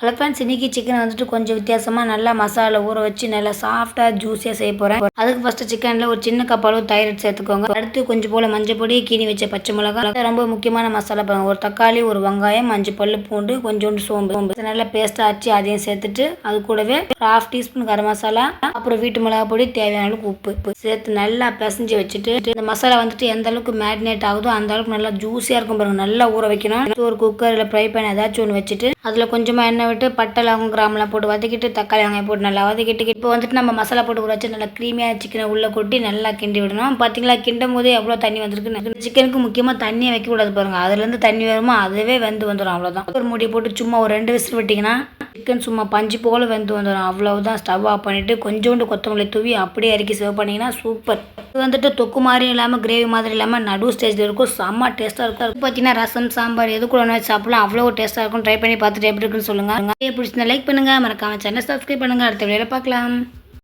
Hello friends இன்றைக்கி chicken வந்துட்டு கொஞ்சம் வித்தியாசமாக நல்லா மசாலா ஊற வச்சு நல்லா சாஃப்டாக ஜூஸியாக செய்ய போகிறேன் அதுக்கு ஃபஸ்ட்டு சிக்கனில் ஒரு சின்ன கப் அளவு தைரட் சேர்த்துக்கோங்க. அடுத்து கொஞ்சம் போல் மஞ்சள் பொடி கீனி வச்ச பச்சை மிளகாய். ரொம்ப முக்கியமான மசாலா பாருங்க. ஒரு தக்காளி ஒரு வெங்காயம் மஞ்சள் பல்லு பூண்டு கொஞ்சோண்டு சோம்பு. சோம்பு. நல்லா பேஸ்ட்டாக அரைச்சி அதையும் சேர்த்துட்டு அது கூடவே ஒரு ஹாஃப் டீஸ்பூன் கரம் மசாலா அப்புறம் வீட்டு மிளகா பொடி தேவையான அளவுக்கு உப்பு. சேர்த்து நல்லா பிசைஞ்சு வச்சுட்டு இந்த மசாலா வந்துட்டு எந்த அளவுக்கு மேரினேட் ஆகுதோ அந்த அளவுக்கு நல்லா ஜூஸியாக இருக்கும் பாருங்க. நல்லா ஊற வைக்கணும். ஒரு குக்கரில் ஃப்ரை பண்ண ஏதாச்சும் ஒன்று வச்சுட்டு அதில் கொஞ்சமாக எண்ணெய் விட்டு பட்டை லவங்கம் கிராமெலாம் போட்டு வதக்கிட்டு தக்காளி வெங்காயம் போட்டு நல்லா வதக்கிட்டு இப்போ வந்துட்டு நம்ம மசாலா போட்டு ஊற வச்சு நல்லா க்ரீமியாக சிக்கனை உள்ளே கொட்டி நல்லா கிண்டி விடணும். பார்த்தீங்களா கிண்டும் போதே எவ்வளோ தண்ணி வந்துருக்குன்னு சிக்கனுக்கு முக்கியமாக தண்ணியை வைக்கக்கூடாது பாருங்கள் அதுலேருந்து தண்ணி வருமோ? அதுவே வெந்து வந்துடும் அவ்வளோதான் ஒரு மூடி போட்டு சும்மா ஒரு ரெண்டு விசில் விட்டிங்கன்னா சிக்கன் சும்மா பஞ்சு போல் வெந்து வந்துடும் அவ்வளவுதான். ஸ்டவ் ஆஃப் பண்ணிவிட்டு கொஞ்சோண்டு கொத்தமல்லி தூவி அப்படியே இறக்கி சர்வ் பண்ணிங்கன்னா சூப்பர் இது வந்துட்டு தொக்கு மாதிரி இல்லாமல் கிரேவி மாதிரி இல்லாமல் நடு ஸ்டேஜில் இருக்கும். செம்ம டேஸ்ட்டாக இருக்கும். அது பார்த்தீங்கன்னா ரசம் சாம்பார் எது கூட வேணாலும் சாப்பிடலாம். அவ்வளோ டேஸ்ட்டாக இருக்கும். ட்ரை பண்ணி பார்த்துட்டு எப்படி இருக்குன்னு சொல்லுங்கள் பிடிச்சிருந்தா லைக் பண்ணுங்கள் மறக்காமல் சேனல் சப்ஸ்கிரைப் பண்ணுங்கள் அடுத்த வேலை பார்க்கலாம்.